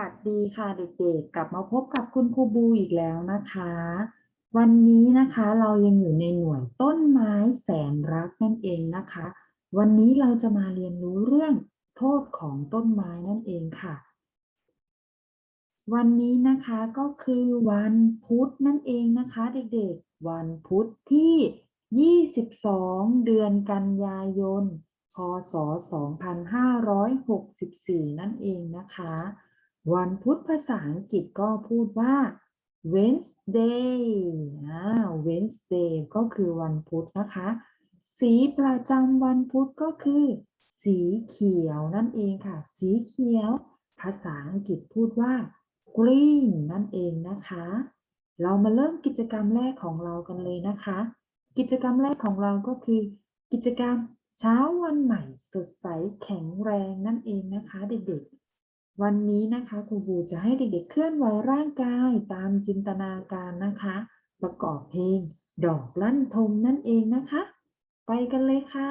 วัสดีค่ะเด็กๆ กลับมาพบกับคุณครูบูอีกแล้วนะคะ วันนี้นะคะเรายังอยู่ในหน่วยต้นไม้แสนรักนั่นเองนะคะ วันนี้เราจะมาเรียนรู้เรื่องโทษของต้นไม้นั่นเองค่ะ วันนี้นะคะก็คือวันพุธนั่นเองนะคะเด็กๆ วันพุธที่ 22 เดือนกันยายนพศ 2564 นั่นเองนะคะ วันพุธภาษาอังกฤษก็พูดว่า Wednesday อ่า Wednesday ก็คือวันพุธนะคะ สีประจำวันพุธก็คือ สีเขียวนั่นเองค่ะ สีเขียว ภาษาอังกฤษพูดว่า green นั่นเองนะคะ เรามาเริ่มกิจกรรมแรกของเรากันเลยนะคะ กิจกรรมแรกของเราก็คือ กิจกรรมเช้าวันใหม่สดใสแข็งแรงนั่นเองนะคะ เด็กๆ วันนี้นะคะครูบูจะให้เด็กๆเคลื่อนไหวร่างกายตามจินตนาการนะคะ ประกอบเพลงดอกลั่นทมนั่นเองนะคะ ไปกันเลยค่ะ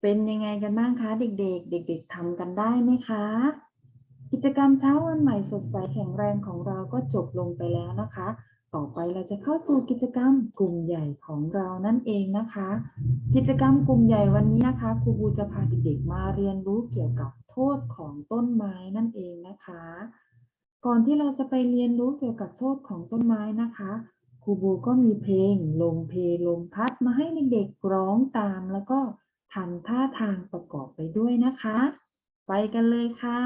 เป็นยังไงกันบ้างคะเด็ก ๆ เด็ก ๆทำกันได้ไหมคะ กิจกรรมเช้าวันใหม่สดใสแข็งแรงของเราก็จบลงไปแล้วนะคะ ต่อไปเราจะเข้าสู่กิจกรรมกลุ่มใหญ่ของเรานั่นเองนะคะ กิจกรรมกลุ่มใหญ่วันนี้นะคะครูบูจะพาเด็กๆมาเรียนรู้เกี่ยวกับโทษของต้นไม้นั่นเองนะคะ ก่อนที่เราจะไปเรียนรู้เกี่ยวกับโทษของต้นไม้นะคะครูบูก็มีเพลงลมเพลลมพัดมาให้เด็กๆร้องตามแล้วก็ ทำท่าทางประกอบไปด้วยนะคะ ไปกันเลยค่ะ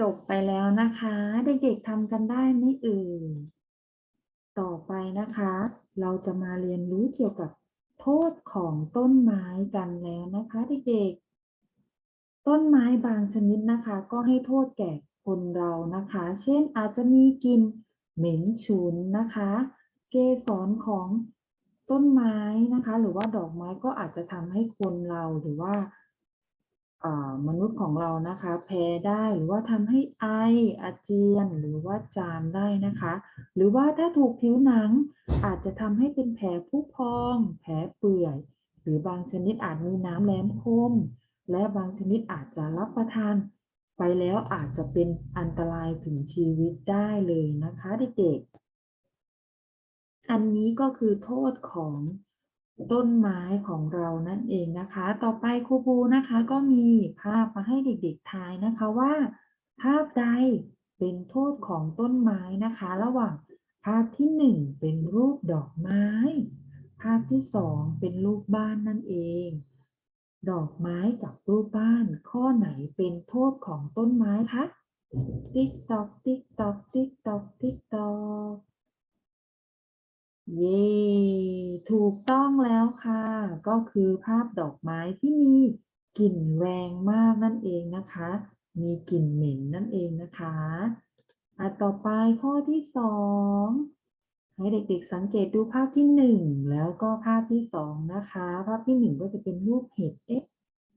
จบไปแล้วนะคะ เด็กๆทำกันได้ไหมเอ่ยต่อไปนะคะ เราจะมาเรียนรู้เกี่ยวกับโทษของต้นไม้กันแล้วนะคะเด็กๆ ต้นไม้บางชนิดนะคะ ก็ให้โทษแก่คนเรานะคะ เช่นอาจจะมีกลิ่นเหม็นฉุนนะคะ เกสรของต้นไม้นะคะ หรือว่าดอกไม้ก็อาจจะทำให้คนเราหรือว่า มนุษย์ของเรานะคะแพ้ได้หรือว่าทำให้ไออาเจียนหรือว่าจามได้นะคะ หรือว่าถ้าถูกผิวหนังอาจจะทำให้เป็นแผลผุพอง แผลเปื่อย หรือบางชนิดอาจมีน้ำแหลมคม และบางชนิดอาจจะรับประทาน ไปแล้วอาจจะเป็นอันตรายถึงชีวิตได้เลยนะคะเด็กๆอันนี้ก็คือโทษของ ต้นไม้ของเรานั่นเองนะคะ ต่อไปครูบูนะคะ ก็มีภาพมาให้เด็กๆทายนะคะว่า ภาพใดเป็นโทษของต้นไม้นะคะ ระหว่างภาพที่หนึ่งเป็นรูปดอกไม้ ภาพที่สองเป็นรูปบ้านนั่นเอง ดอกไม้กับรูปบ้าน ข้อไหนเป็นโทษของต้นไม้คะติ๊กตอกติ๊กตอกติ๊กตอกติ๊กตอก เย้ถูกต้องแล้วค่ะ ก็คือภาพดอกไม้ที่มีกลิ่นแรงมากนั่นเองนะคะ มีกลิ่นเหม็นนั่นเองนะคะอะต่อไปข้อที่สองให้เด็กๆสังเกตดูภาพที่หนึ่งแล้วก็ภาพที่สองนะคะ ภาพที่หนึ่งก็จะเป็นรูปเห็ดเอ๊ะ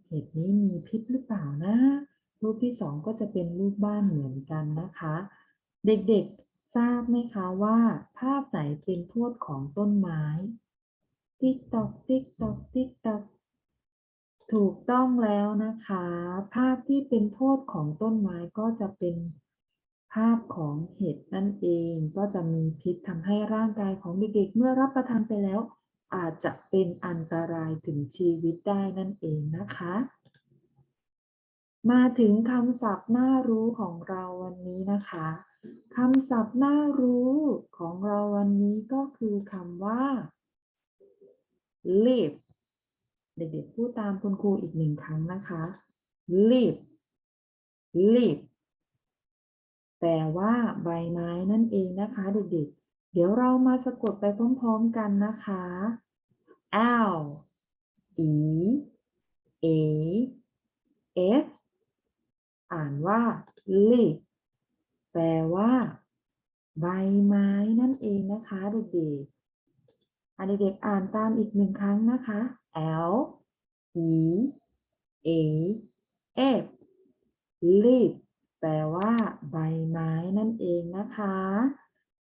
เห็ดนี้มีพิษหรือเปล่านะ รูปที่สองก็จะเป็นรูปบ้านเหมือนกันนะคะ เด็กๆ ทราบไหมคะว่า ภาพไหนเป็นโทษของต้นไม้ ติ๊กตอกติ๊กตอกติ๊กตอกถูกต้องแล้วนะคะ ภาพที่เป็นโทษของต้นไม้ก็จะเป็นภาพของเห็ดนั่นเอง ก็จะมีพิษทำให้ร่างกายของเด็กๆเมื่อรับประทานไปแล้ว อาจจะเป็นอันตรายถึงชีวิตได้นั่นเองนะคะ มาถึงคำศัพท์น่ารู้ของเราวันนี้นะคะ คำศัพท์น่ารู้ของเราวันนี้ก็คือคำว่า live เด็กๆพูดตามคุณครูอีกหนึ่งครั้งนะคะ live live แปลว่าใบไม้นั่นเองนะคะเด็กๆ เดี๋ยวเรามาสะกดไปพร้อมๆกันนะคะ L E A F อ่านว่า leaf แปลว่า ใบไม้นั่นเองนะคะเด็กๆอะเด็กๆอ่านตามอีกหนึ่งครั้งนะคะ L E A F leaf แปลว่า ใบไม้นั่นเองนะคะ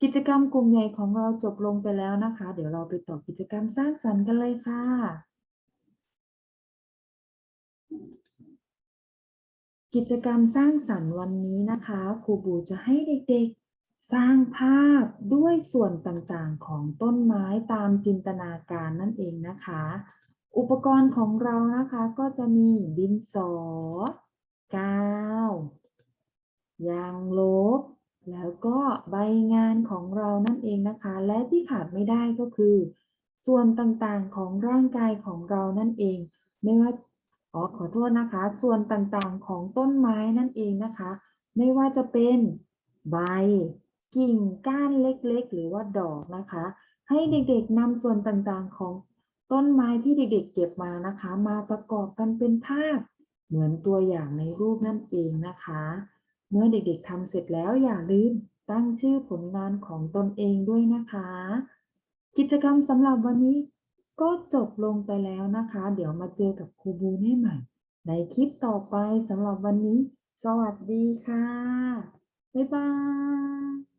กิจกรรมกลุ่มใหญ่ของเราจบลงไปแล้วนะคะ เดี๋ยวเราไปต่อกิจกรรมสร้างสรรค์กันเลยค่ะ กิจกรรมสร้างสรรค์วันนี้นะคะครูบูจะให้เด็กๆ สร้างภาพด้วยส่วนต่างๆของต้นไม้ตามจินตนาการนั่นเองนะคะ อุปกรณ์ของเรานะคะก็จะมีดินสอกาวยางลบ แล้วก็ใบงานของเรานั่นเองนะคะ และที่ขาดไม่ได้ก็คือ ส่วนต่างๆของร่างกายของเรานั่นเองไม่ว่า อ๋อขอโทษนะคะ ส่วนต่างๆของต้นไม้นั่นเองนะคะ ไม่ว่าจะเป็นใบ กิ่งก้านเล็กๆ หรือว่าดอกนะคะ ให้เด็กๆนำส่วนต่างๆของต้นไม้ที่เด็กๆเก็บมานะคะ มาประกอบกันเป็นภาพ เหมือนตัวอย่างในรูปนั่นเองนะคะ เมื่อเด็กๆทำเสร็จแล้วอย่าลืมตั้งชื่อผลงานของตนเองด้วยนะคะ กิจกรรมสำหรับวันนี้ ก็จบลงไปแล้วนะคะ เดี๋ยวมาเจอกับครูบูได้ใหม่ ในคลิปต่อไปสำหรับวันนี้ สวัสดีค่ะ บ๊ายบาย